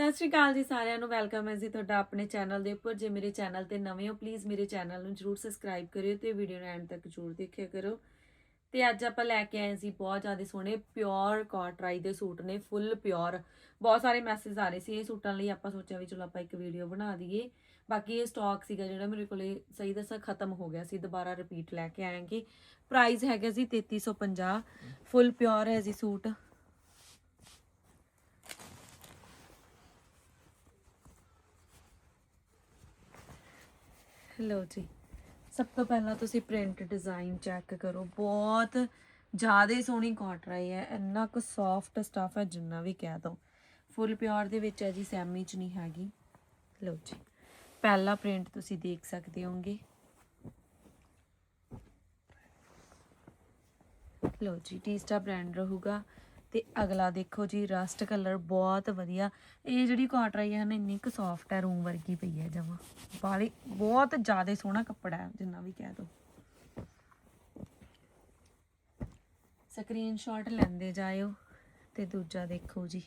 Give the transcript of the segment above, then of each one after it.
ਸਤਿ ਸ਼੍ਰੀ ਅਕਾਲ ਜੀ ਸਾਰਿਆਂ ਨੂੰ, ਵੈਲਕਮ ਹੈ ਜੀ ਤੁਹਾਡਾ ਆਪਣੇ ਚੈਨਲ ਦੇ ਉੱਪਰ। ਜੇ ਮੇਰੇ ਚੈਨਲ ਤੇ ਨਵੇਂ ਹੋ ਪਲੀਜ਼ ਮੇਰੇ ਚੈਨਲ ਨੂੰ ਜਰੂਰ ਸਬਸਕ੍ਰਾਈਬ ਕਰਿਓ ਤੇ ਵੀਡੀਓ ਨੂੰ ਐਂਡ ਤੱਕ ਜਰੂਰ ਦੇਖਿਆ ਕਰੋ। ਤੇ ਅੱਜ ਆਪਾਂ ਲੈ ਕੇ ਆਏ ਸੀ ਬਹੁਤ ਜ਼ਿਆਦਾ ਸੋਹਣੇ ਪਿਓਰ ਕਾਟਰਾਈ ਦੇ ਸੂਟ ਨੇ ਫੁੱਲ ਪਿਓਰ ਬਹੁਤ ਸਾਰੇ ਮੈਸੇਜ ਆ ਰਹੇ ਸੀ ਇਹ ਸੂਟਾਂ ਲਈ, ਆਪਾਂ ਸੋਚਿਆ ਵੀ ਚਲੋ ਆਪਾਂ ਇੱਕ ਵੀਡੀਓ ਬਣਾ ਦਈਏ। ਬਾਕੀ ਇਹ ਸਟਾਕ ਸੀਗਾ ਜਿਹੜਾ ਮੇਰੇ ਕੋਲੇ, ਸਹੀ ਦੱਸਾਂ ਖਤਮ ਹੋ ਗਿਆ ਸੀ, ਦੁਬਾਰਾ ਰਿਪੀਟ ਲੈ ਕੇ ਆਏਗੇ। ਪ੍ਰਾਈਸ ਹੈਗਾ ਜੀ 3350 ਫੁੱਲ ਪਿਓਰ ਹੈ ਜੀ ਸੂਟ। ਲਓ ਜੀ। ਸਭ ਤੋਂ ਪਹਿਲਾਂ ਤੁਸੀਂ ਪ੍ਰਿੰਟ ਡਿਜ਼ਾਈਨ ਚੈੱਕ ਕਰੋ। ਬਹੁਤ ਜ਼ਿਆਦਾ ਸੋਹਣੀ ਕਾਟਰਾਈ ਹੈ। ਇੰਨਾ ਕੁ ਸੌਫਟ ਸਟਫ ਹੈ, ਜਿੰਨਾ ਵੀ ਕਹਿ ਦੋ ਫੁੱਲ ਪਿਓਰ ਦੇ ਵਿੱਚ ਹੈ ਜੀ ਸੈਮੀ ਚ ਨਹੀਂ ਹੈਗੀ। ਲਓ ਜੀ। ਪਹਿਲਾ ਪ੍ਰਿੰਟ ਤੁਸੀਂ ਦੇਖ ਸਕਦੇ ਹੋਗੇ ਲਓ ਜੀ ਟੀਸਟਾ ਬ੍ਰਾਂਡ ਰਹੂਗਾ। ਤੇ ਅਗਲਾ ਦੇਖੋ ਜੀ ਰਸਟ ਕਲਰ ਬਹੁਤ ਵਧੀਆ। ਇਹ ਜਿਹੜੀ ਕਾਟਰਾਈ ਹੈ ਨਾ, ਇੰਨੀ ਕੁ ਸੌਫਟ ਹੈ ਰੂਮ ਵਰਗੀ ਪਈ ਹੈ ਜਮਾ। ਬਾਲੀ ਬਹੁਤ ਜ਼ਿਆਦਾ ਸੋਹਣਾ ਕੱਪੜਾ ਹੈ, ਜਿੰਨਾ ਵੀ ਕਹਿ ਦੋ। ਸਕਰੀਨਸ਼ਾਟ ਲੈਂਦੇ ਜਾਇਓ ਤੇ ਦੂਜਾ ਦੇਖੋ ਜੀ।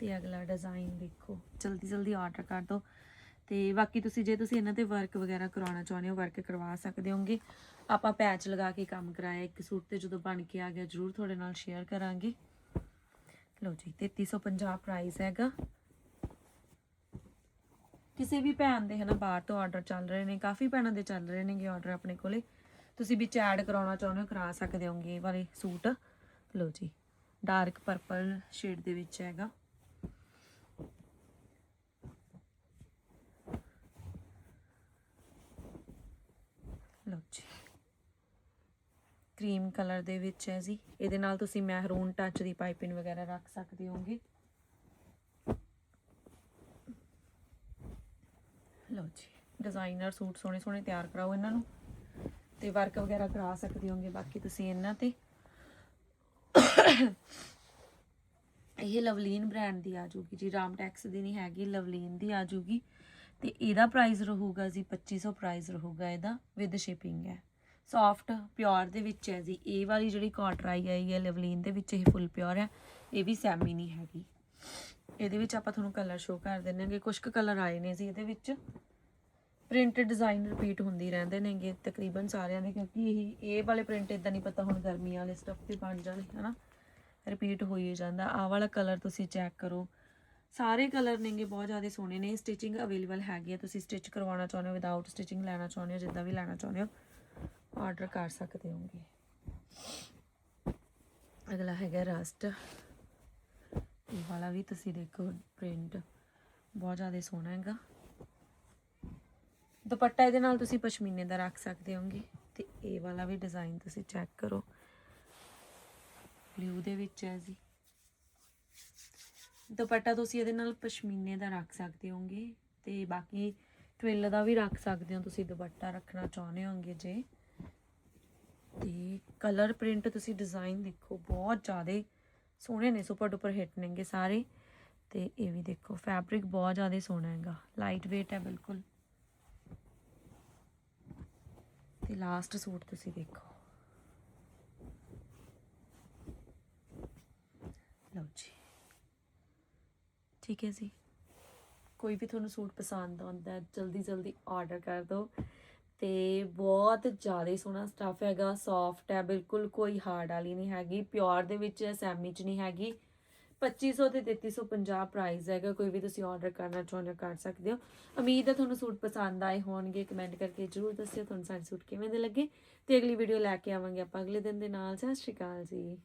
ਤੇ ਅਗਲਾ ਡਿਜ਼ਾਈਨ ਦੇਖੋ। ਜਲਦੀ ਜਲਦੀ ਆਰਡਰ ਕਰ ਦਿਓ ਤੇ ਬਾਕੀ ਤੁਸੀਂ ਜੇ ਤੁਸੀਂ ਇਹਨਾਂ ਤੇ ਵਰਕ ਵਗੈਰਾ ਕਰਾਉਣਾ ਚਾਹੁੰਦੇ ਹੋ ਵਰਕ ਕਰਵਾ ਸਕਦੇ ਹੋਗੇ। ਆਪਾਂ ਪੈਚ ਲਗਾ ਕੇ ਕੰਮ ਕਰਾਇਆ, ਇੱਕ ਸੂਟ ਤੇ ਜਦੋਂ ਬਣ ਕੇ ਆ ਗਿਆ, ਜਰੂਰ ਤੁਹਾਡੇ ਨਾਲ ਸ਼ੇਅਰ ਕਰਾਂਗੇ। ਲਓ ਜੀ 3350 ਪ੍ਰਾਈਸ ਹੈਗਾ। ਕਿਸੇ ਵੀ ਭੈਣ ਦੇ ਹਨਾ ਬਾਹਰ ਤੋਂ ਆਰਡਰ ਚੱਲ ਰਹੇ ਨੇ, ਕਾਫੀ ਭੈਣਾਂ ਦੇ ਚੱਲ ਰਹੇ ਨੇਗੇ ਆਰਡਰ ਆਪਣੇ ਕੋਲੇ। ਤੁਸੀਂ ਵਿੱਚ ਐਡ ਕਰਾਉਣਾ ਚਾਹੁੰਦੇ ਹੋ, ਕਰਾ ਸਕਦੇ ਹੋਗੇ ਇਹ ਵਾਲੇ ਸੂਟ। ਲਓ ਜੀ ਡਾਰਕ ਪਰਪਲ ਸ਼ੇਡ ਦੇ ਵਿੱਚ ਹੈਗਾ ਲਓ ਜੀ ਕਰੀਮ ਕਲਰ ਦੇ ਵਿੱਚ ਹੈ ਜੀ। ਇਹਦੇ ਨਾਲ ਤੁਸੀਂ ਮਹਿਰੂਨ ਟੱਚ ਦੀ ਪਾਈਪਿੰਗ ਵਗੈਰਾ ਰੱਖ ਸਕਦੇ ਹੋਗੇ ਲਓ ਜੀ ਡਿਜ਼ਾਈਨਰ ਸੂਟ ਸੋਹਣੇ ਸੋਹਣੇ ਤਿਆਰ ਕਰਾਓ ਇਹਨਾਂ ਨੂੰ ਤੇ ਵਰਕ ਵਗੈਰਾ ਕਰਾ ਸਕਦੇ ਹੋਗੇ ਬਾਕੀ ਤੁਸੀਂ ਇਹਨਾਂ ਤੇ। ਇਹ ਲਵਲੀਨ ਬ੍ਰਾਂਡ ਦੀ ਆ ਜੂਗੀ ਜੀ, ਰਾਮ ਟੈਕਸ ਦੀ ਨਹੀਂ ਹੈਗੀ, ਲਵਲੀਨ ਦੀ ਆ ਜੂਗੀ ਤੇ ਇਹਦਾ ਪ੍ਰਾਈਸ ਰਹੂਗਾ ਜੀ 2500 ਪ੍ਰਾਈਸ ਰਹੂਗਾ ਇਹਦਾ ਵਿਦ ਸ਼ਿਪਿੰਗ ਹੈ। ਸੌਫਟ ਪਿਓਰ ਦੇ ਵਿੱਚ ਹੈ ਜੀ। ਇਹ ਵਾਲੀ ਜਿਹੜੀ ਕਾਟਰਾਈ ਆਈ ਹੈ ਲਵਲੀਨ ਦੇ ਵਿੱਚ ਇਹ ਫੁੱਲ ਪਿਓਰ ਹੈ। ਇਹ ਵੀ ਸੈਮੀ ਨਹੀਂ ਹੈਗੀ। ਇਹਦੇ ਵਿੱਚ ਆਪਾਂ ਤੁਹਾਨੂੰ ਕਲਰ ਸ਼ੋ ਕਰ ਦਿੰਨੇ ਆਂਗੇ ਕੁਝ ਕੁ ਕਲਰ ਆਏ ਨੇ ਜੀ ਇਹਦੇ ਵਿੱਚ। ਪ੍ਰਿੰਟ ਡਿਜ਼ਾਈਨ ਰਿਪੀਟ ਹੁੰਦੀ ਰਹਿੰਦੇ ਨੇਗੇ ਤਕਰੀਬਨ ਸਾਰਿਆਂ ਦੇ, ਕਿਉਂਕਿ ਇਹ ਇਹ ਵਾਲੇ ਪ੍ਰਿੰਟ ਇਦਾਂ ਨਹੀਂ ਪਤਾ ਹੁਣ ਗਰਮੀ ਵਾਲੇ ਸਟੱਫ ਤੇ ਬਣ ਜਾਣੇ, ਹਨਾ। ਰਿਪੀਟ ਹੋਈ ਜਾਂਦਾ। ਆਹ ਵਾਲਾ ਕਲਰ ਤੁਸੀਂ ਚੈੱਕ ਕਰੋ। ਸਾਰੇ ਕਲਰ ਨੇਗੇ, ਬਹੁਤ ਜ਼ਿਆਦਾ ਸੋਹਣੇ ਨੇ। ਸਟਿਚਿੰਗ ਅਵੇਲੇਬਲ ਹੈਗੀ ਹੈ। ਤੁਸੀਂ ਸਟਿਚ ਕਰਵਾਉਣਾ ਚਾਹੁੰਦੇ ਹੋ ਵਿਦਆਊਟ ਸਟਿਚਿੰਗ ਲੈਣਾ ਚਾਹੁੰਦੇ ਹੋ, ਜਿੱਦਾਂ ਵੀ ਲੈਣਾ ਚਾਹੁੰਦੇ ਹੋ। ਆਰਡਰ ਕਰ ਸਕਦੇ ਹੋਗੇ ਅਗਲਾ ਹੈਗਾ ਰਸਟ। ਇਹ ਵਾਲਾ ਵੀ ਤੁਸੀਂ ਦੇਖੋ ਪ੍ਰਿੰਟ ਬਹੁਤ ਜ਼ਿਆਦਾ ਸੋਹਣਾ ਹੈਗਾ। ਦੁਪੱਟਾ ਇਹਦੇ ਨਾਲ ਤੁਸੀਂ ਪਸ਼ਮੀਨੇ ਦਾ ਰੱਖ ਸਕਦੇ ਹੋਗੇ ਤੇ ਇਹ ਵਾਲਾ ਵੀ ਡਿਜ਼ਾਈਨ ਤੁਸੀਂ ਚੈੱਕ ਕਰੋ। ਬਲੂ ਦੇ ਵਿੱਚ ਹੈ ਜੀ। ਦੁਪੱਟਾ ਤੁਸੀਂ ਇਹਦੇ ਨਾਲ ਪਸ਼ਮੀਨੇ ਦਾ ਰੱਖ ਸਕਦੇ ਹੋਗੇ ਤੇ ਬਾਕੀ ਟਵਿਲ ਦਾ ਵੀ ਰੱਖ ਸਕਦੇ ਹੋ ਤੁਸੀਂ ਦੁਪੱਟਾ ਰੱਖਣਾ ਚਾਹੁੰਦੇ ਹੋਗੇ ਜੇ। ਤੇ ਕਲਰ ਪ੍ਰਿੰਟ ਤੁਸੀਂ ਡਿਜ਼ਾਈਨ ਦੇਖੋ, ਬਹੁਤ ਜ਼ਿਆਦਾ ਸੋਹਣੇ ਨੇ ਸੁਪਰ ਡੁਪਰ ਹਿੱਟ ਨੇਗੇ ਸਾਰੇ। ਤੇ ਇਹ ਵੀ ਦੇਖੋ ਫੈਬਰਿਕ ਬਹੁਤ ਜ਼ਿਆਦਾ ਸੋਹਣਾ ਹੈਗਾ ਲਾਈਟ weight ਹੈ ਬਿਲਕੁਲ। ਤੇ ਲਾਸਟ ਸੂਟ ਤੁਸੀਂ ਦੇਖੋ। ਲਓ ਜੀ। ਠੀਕ ਹੈ ਜੀ। ਕੋਈ ਵੀ ਤੁਹਾਨੂੰ ਸੂਟ ਪਸੰਦ ਆਉਂਦਾ ਜਲਦੀ ਜਲਦੀ ਆਰਡਰ ਕਰ ਦਿਓ। ਤੇ ਬਹੁਤ ਜ਼ਿਆਦਾ ਸੋਹਣਾ ਸਟਫ ਹੈਗਾ ਸੌਫਟ ਹੈ, ਬਿਲਕੁਲ ਕੋਈ ਹਾਰਡ ਵਾਲੀ ਨਹੀਂ ਹੈਗੀ ਪਿਓਰ ਦੇ ਵਿੱਚ ਸੈਮੀ ਚ ਨਹੀਂ ਹੈਗੀ। 2500 ਤੇ 3350 ਪ੍ਰਾਈਸ ਹੈਗਾ, ਕੋਈ ਵੀ ਤੁਸੀਂ ਆਰਡਰ ਕਰਨਾ ਚਾਹੁੰਦੇ ਹੋ, ਕਰ ਸਕਦੇ ਹੋ। ਉਮੀਦ ਹੈ ਤੁਹਾਨੂੰ ਸੂਟ ਪਸੰਦ ਆਏ ਹੋਣਗੇ ਕਮੈਂਟ ਕਰਕੇ ਜਰੂਰ ਦੱਸਿਓ, ਤੁਹਾਨੂੰ ਸਾਡੇ ਸੂਟ ਕਿਵੇਂ ਦੇ ਲੱਗੇ। ਤੇ ਅਗਲੀ ਵੀਡੀਓ ਲੈ ਕੇ ਆਵਾਂਗੇ ਆਪਾਂ, ਅਗਲੇ ਦਿਨ ਦੇ ਨਾਲ, ਸਤਿ ਸ਼੍ਰੀ ਅਕਾਲ ਜੀ।